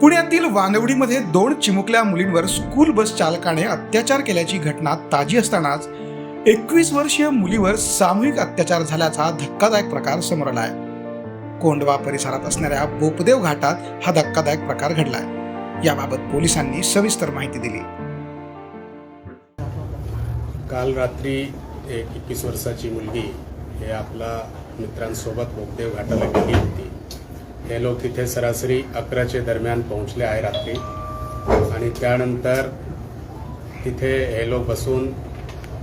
पुण्यातील वानवडीमध्ये दोन चिमुकल्या मुलींवर स्कूल बस चालकाने अत्याचार केल्याची घटना ताजी असतानाच एकवीस वर्षीय मुलीवर सामूहिक अत्याचार झाल्याचा धक्कादायक प्रकार समोर आलाय. कोंडवा परिसरात असणाऱ्या बोपदेव घाटात हा धक्कादायक प्रकार घडलाय. याबाबत पोलिसांनी सविस्तर माहिती दिली. काल रात्री एक एकवीस वर्षाची मुलगी हे आपला मित्रांसोबत बोपदेव घाटाला गेली होती. हे लोक तिथे सरासरी अकराचे दरम्यान पोहोचले आहे रात्री. आणि त्यानंतर तिथे हे लोक बसून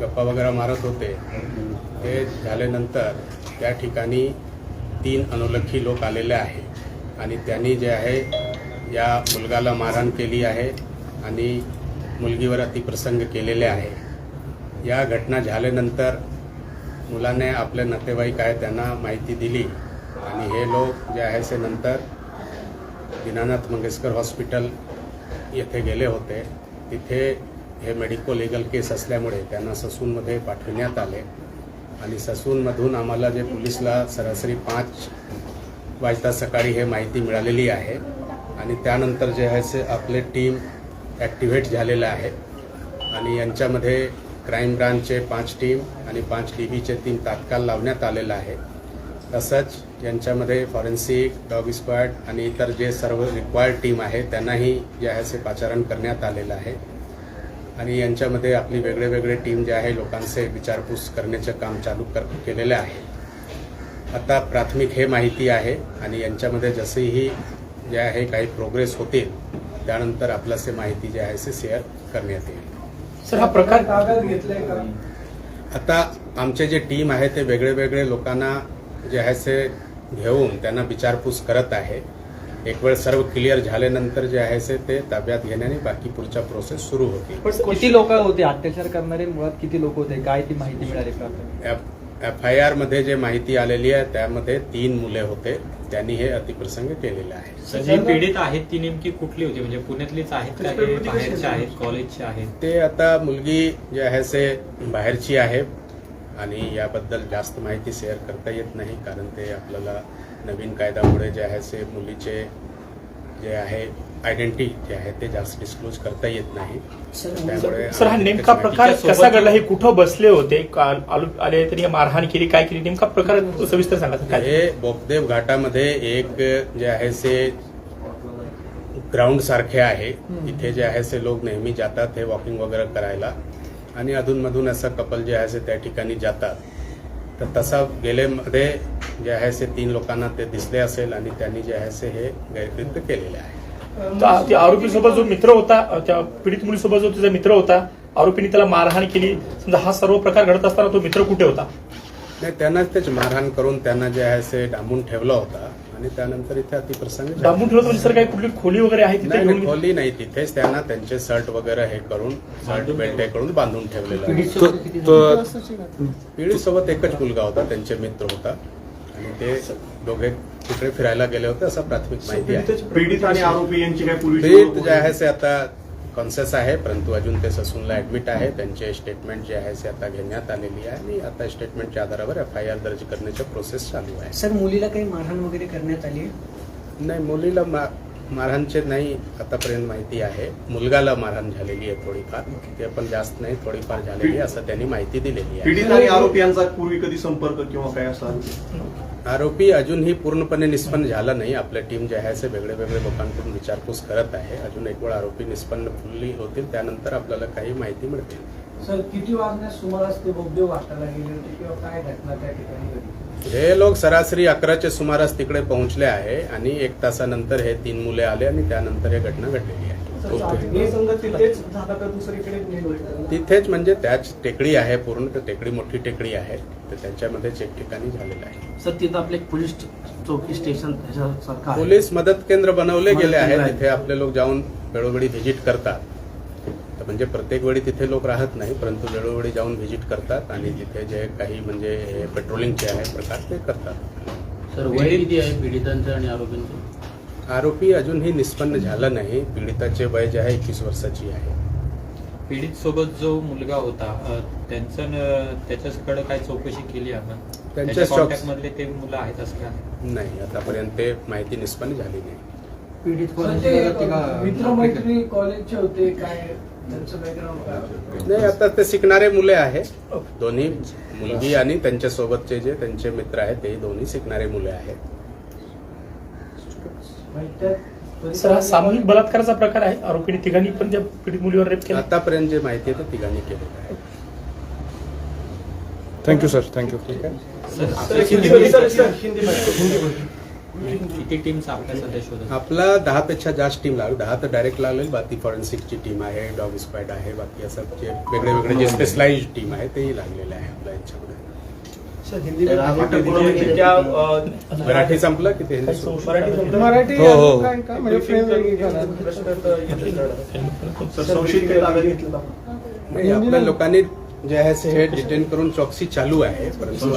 गप्पा वगैरे मारत होते. ते झाल्यानंतर त्या ठिकाणी तीन अनोलखी लोक आलेले आहे. आणि त्यांनी जे आहे या मुलगाला मारहाण केली आहे आणि मुलगीवर अतिप्रसंग केलेले आहे. या घटना झाल्यानंतर मुलाने आपले नातेवाईक आहे त्यांना माहिती दिली. आणि हे लोक जे आहे ते नंतर दीनानाथ मंगेशकर हॉस्पिटल येथे गेले होते. तिथे हे मेडिको लिगल केस असल्यामुळे त्यांना ससूनमध्ये पाठविण्यात आले. आणि ससूनमधून आम्हाला जे पोलिसला सरासरी पाच वाजता सकाळी हे माहिती मिळालेली आहे. आणि त्यानंतर जे आहे से आपले टीम ॲक्टिव्हेट झालेलं आहे. आणि यांच्यामध्ये क्राईम ब्रांचचे पाच टीम आणि पाच डी बीचे तीन तात्काळ लावण्यात आलेलं आहे. तसंच यांच्यामध्ये फॉरेन्सिक डॉग स्क्वॉड आणि इतर जे सर्व रिक्वायर्ड टीम आहे त्यांनाही जे आहे ते पाचारण करण्यात आलेलं आहे. आणि यांच्यामध्ये आपली वेगळे वेगळे टीम जे आहे लोकांचे विचारपूस करण्याचे काम चालू कर केलेले आहे. आता प्राथमिक हे माहिती आहे आणि यांच्यामध्ये जसेही जे आहे काही प्रोग्रेस होतील त्यानंतर आपल्यास हे माहिती जी आहे ते शेअर करण्यात येईल. सर हा प्रकार कागद घेतलाय का? आता आमचे जे टीम आहे ते वेगळे वेगळे लोकांना जे आहे ते घेऊन त्यांना विचारपूस करत आहे. एक वेळ सर्व क्लिअर झाल्यानंतर जे आहे ते ते ताब्यात घेण्याने बाकी पुढच्या प्रोसेस सुरू होतील. पण किती लोक होते? अत्याचार करणारे मुळात किती लोक होते? काय ती माहिती मिळाली एफ आय आरमध्ये जे माहिती आलेली आहे त्यामध्ये तीन मुले होते. त्यांनी हे अतिप्रसंग केलेले आहे. जी पीडित आहेत ती नेमकी कुठली होती? म्हणजे पुण्यातलीच आहेत का? हे बाहेरचे आहेत कॉलेजचे आहेत? ते आता मुलगी जे आहे ते बाहेरची आहे. आणि याबद्दल जास्त माहिती शेअर करता येत नाही कारण ते आपल्याला नवीन कायद्यामुळे जे आहे ते मुलीचे जे आहे आयडेंटिटी जे आहे ते जास्त डिस्क्लोज करता येत नाही. त्यामुळे सर हा नेमका प्रकार कसा घडला? हे कुठं बसले होते? आलो- तरी मारहाण केली काय केली? नेमका प्रकार सविस्तर सांगा हे बोपदेव घाटामध्ये एक जे आहे ते ग्राउंड सारखे आहे. इथे जे आहे ते लोक नेहमी जातात हे वॉकिंग वगैरे करायला. आणि अधूनमधून असं कपल जे आहे त्या ठिकाणी जातात. तर तसा गेलेमध्ये जे आहे ते तीन लोकांना ते दिसले असेल आणि त्यांनी जे आहे हे गैरकृत्य केलेले आहे. त्या- त्या आरोपी सोबत जो मित्र होता त्या पीडित मुलीसोबत जो तिचा मित्र होता आरोपीने त्याला मारहाण केली. समजा हा सर्व प्रकार घडत असताना तो मित्र कुठे होता? नाही त्यांनाच तेच मारहाण करून त्यांना जे आहे ते डांबून ठेवलं होता. आणि त्यानंतर इथे अतिप्रसंग ठेवलं म्हणजे सर काही कुठली खोली वगैरे आहे तिथे नाही नाही, घेऊन? खोली नाही तिथेच. त्यांना त्यांचे शर्ट वगैरे हे करून शर्ट बेल्ट हे करून बांधून ठेवलेलं आहे. पिढी सोबत एकच मुलगा होता त्यांचे मित्र होता. आणि ते दोघे तिकडे फिरायला गेले होते असं प्राथमिक माहिती आहे. पीडित आणि आरोपी यांची काय पूर्वी पीडित जे आहे ते आता कॉन्शियस आहे परंतु अजून ते ससूनला ऍडमिट आहे. त्यांचे स्टेटमेंट जे आहे ते आता घेण्यात आलेली आहे आणि आता स्टेटमेंटच्या आधारावर एफ आय आर दर्ज करण्याची प्रोसेस चालू आहे. सर मुलीला काही मारहाण वगैरे करण्यात आली नाही मुलीला मा मारहाणचे नाही आतापर्यंत माहिती आहे. मुलगाला मारहाण झालेली आहे थोडीफार. ते पण जास्त नाही थोडीफार झालेली आहे असं त्यांनी माहिती दिलेली आहे. पीडित आणि आरोपी यांचा पूर्वी कधी संपर्क किंवा काय असा? आरोपी अजूनही पूर्णपणे निष्पन्न झाला नाही. आपल्या टीम जे आहे ते वेगळे वेगळे लोकांकडून विचारपूस करत आहे. अजून एक वेळ आरोपी निष्पन्न फुल्ली होतील त्यानंतर आपल्याला काही माहिती मिळतील सर किती वाजण्यास सुमारास ते बोगदेव वाटायला गेले होते किंवा काय घटना त्या ठिकाणी घडली? हे लोक सरासरी अकराच्या सुमारास तिकडे पोहोचले आहे आणि एक तासानंतर हे तीन मुले आले आणि त्यानंतर हे घटना घडलेली आहे. तिथेच म्हणजे त्याच टेकडी आहे पूर्ण तर टेकडी मोठी टेकडी आहे तर त्यांच्यामध्येच एक ठिकाणी झालेलं आहे. सर तिथं आपले पोलीस चौकी स्टेशन. पोलीस मदत केंद्र बनवले गेले आहे. तिथे आपले लोक जाऊन वेळोवेळी व्हिजिट करतात. तर म्हणजे प्रत्येक वेळी तिथे लोक राहत नाही परंतु वेळोवेळी जाऊन व्हिजिट करतात आणि तिथे जे काही म्हणजे पेट्रोलिंगचे आहे प्रकार ते करतात. सर वय किती आहे पीडितांचं आणि आरोपींचं? आरोपी अजूनही निष्पन्न झाला नाही. पीडिताचे वय जे आहे एकवीस वर्षाची आहे. पीडित सोबत जो मुलगा होता अ, त्यांचं न- त्याच्याकडे काय चौकशी केली आपण? त्यांच्या त्याच्या शॉप- कॉन्टॅक्ट मधले ते मुलं आहेत असं काय? नाही आतापर्यंत ते माहिती निष्पन्न झाली नाही. पीडित सर, कोणाची ते गरज ती का- मित्रमैत्री कॉलेजचे होते काय त्यांचं बॅकग्राऊंड काय नाही आता ते शिकणारे मुले आहे दोन्ही मुलगी आणि त्यांच्या सोबतचे जे त्यांचे मित्र आहेत ते दोन्ही शिकणारे मुले आहेत. सर हा सामूहिक बलात्काराचा प्रकार आहे. आरोपीने तिघांनी पण त्या पीडित मुलीवर रेप केला. आतापर्यंत जे माहिती आहे ते तिघांनी केलेलं आहे. थँक्यू सर थँक्यू ठीक आहे. किती शोधत आपला दहा पेक्षा जास्त टीम लागली. दहा तर डायरेक्ट लागले बाकी फॉरेन्सिकची टीम आहे डॉग स्क्वॅड आहे बाकी असं जे वेगळे वेगळे जे स्पेशलाइज टीम आहे तेही लागलेले आहे आपल्या याच्यामध्ये. मराठी संपलं की ते? मराठी हो, हो. म्हणजे आपल्या लोकांनी जे आहे ते डिटेन करून चौकसी चालू आहे. परंतु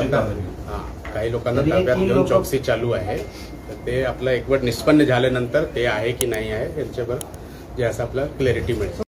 हा, काही लोकांना ताब्यात घेऊन चौकसी चालू आहे. तर ते आपलं एकवट निष्पन्न झाल्यानंतर ते आहे की नाही आहे यांच्यावर जे असं आपलं क्लॅरिटी मिळेल